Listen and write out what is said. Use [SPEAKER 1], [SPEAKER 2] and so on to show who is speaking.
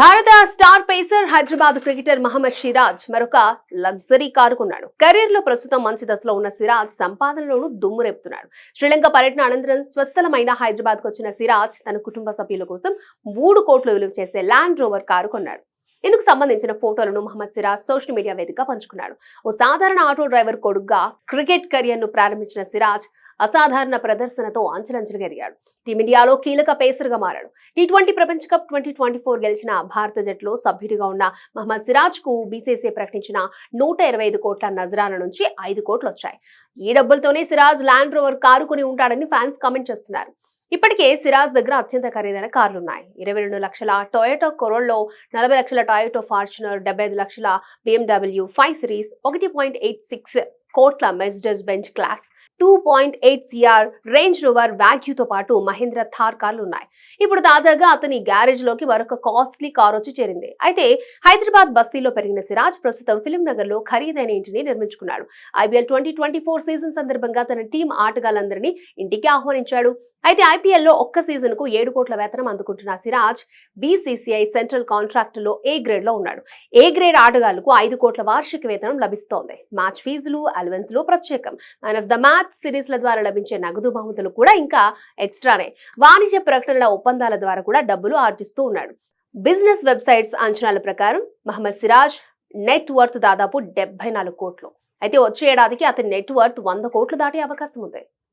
[SPEAKER 1] భారత star pacer Hyderabad cricketer Mohammed Siraj మరొక luxury car కొన్నాడు కెరీర్లో ప్రస్తుతం మంచి దశలో ఉన్న సిరాజ్ సంపాదనలోనూ దుమ్ము రేపుతున్నాడు. శ్రీలంక పర్యటన అనంతరం స్వస్థలమైన హైదరాబాద్కు వచ్చిన సిరాజ్ తన కుటుంబ సభ్యుల కోసం మూడు కోట్లు విలువ చేసే ల్యాండ్ రోవర్ కారు కొన్నాడు. ఇందుకు సంబంధించిన ఫోటోలను మహమ్మద్ సిరాజ్ సోషల్ మీడియా వేదిక పంచుకున్నాడు. ఓ సాధారణ ఆటో డ్రైవర్ కొడుగ్గా క్రికెట్ కెరియర్ను ప్రారంభించిన సిరాజ్ అసాధారణ ప్రదర్శనతో అంచెలంచెలుగా ఎదిగాడు. టీమిండియాలో కీలక పేసర్గా మారాడు. టీ ట్వంటీ ప్రపంచ కప్ ట్వంటీ ట్వంటీ ఫోర్ గెలిచిన భారత జట్టులో సభ్యుడిగా ఉన్న మహమ్మద్ సిరాజ్కు బీసీసీ ప్రకటించిన నూట ఇరవై ఐదు కోట్ల నజరాన నుంచి ఐదు కోట్లు వచ్చాయి ఈ డబ్బులతోనే సిరాజ్ ల్యాండ్ రోవర్ కారు కొని ఉంటాడని ఫ్యాన్స్ కామెంట్ చేస్తున్నారు. ఇప్పటికే సిరాజ్ దగ్గర అత్యంత ఖరీదైన కార్లున్నాయి. ఇరవై రెండు లక్షల టొయోటో కొరోల్లో నలభై లక్షల టొయోటో ఫార్చునర్ డెబ్బై ఐదు లక్షల బిఎండబ్ల్యూ ఫైవ్ సిరీస్ ఒకటి పాయింట్ ఎయిట్ సిక్స్ కోట్ల Mercedes Benz class two point eight CR Range Rover వ్యాగ్యూతో పాటు మహేంద్ర థార్ కార్లు ఉన్నాయి. ఇప్పుడు తాజాగా అతని గ్యారేజ్లోకి మరొక కాస్ట్లీ కార్ వచ్చి చేరింది. అయితే హైదరాబాద్ బస్తీలో పెరిగిన సిరాజ్ ప్రస్తుతం ఫిలిం నగర్లో ఖరీదైన ఇంటిని నిర్మించుకున్నాడు. IPL twenty twenty four season సందర్భంగా తన టీం ఆటగాళ్ళందరినీ ఇంటికి ఆహ్వానించాడు. అయితే ఐపీఎల్లో ఒక్క సీజన్కు ఏడు కోట్ల వేతనం అందుకుంటున్న సిరాజ్ బీసీసీఐ సెంట్రల్ కాంట్రాక్ట్లో ఏ గ్రేడ్లో ఉన్నాడు? ఏ గ్రేడ్ ఆటగాళ్ళకు ఐదు కోట్ల వార్షిక వేతనం లభిస్తోంది? మ్యాచ్ ఫీజులు అలవెన్స్లో ప్రత్యేకం. మ్యాన్ ఆఫ్ ద మ్యాచ్ సిరీస్ల ద్వారా లభించే నగదు బహుమతులు కూడా ఇంకా ఎక్స్ట్రానే. వాణిజ్య ప్రకటనల ఒప్పందాల ద్వారా కూడా డబ్బులు ఆర్జిస్తూ ఉన్నాడు. బిజినెస్ వెబ్సైట్స్ అంచనాల ప్రకారం మహమ్మద్ సిరాజ్ నెట్ వర్త్ దాదాపు డెబ్బై నాలుగు కోట్లు. అయితే వచ్చే ఏడాదికి అతని నెట్ వర్త్ వంద కోట్లు దాటే అవకాశం ఉంది.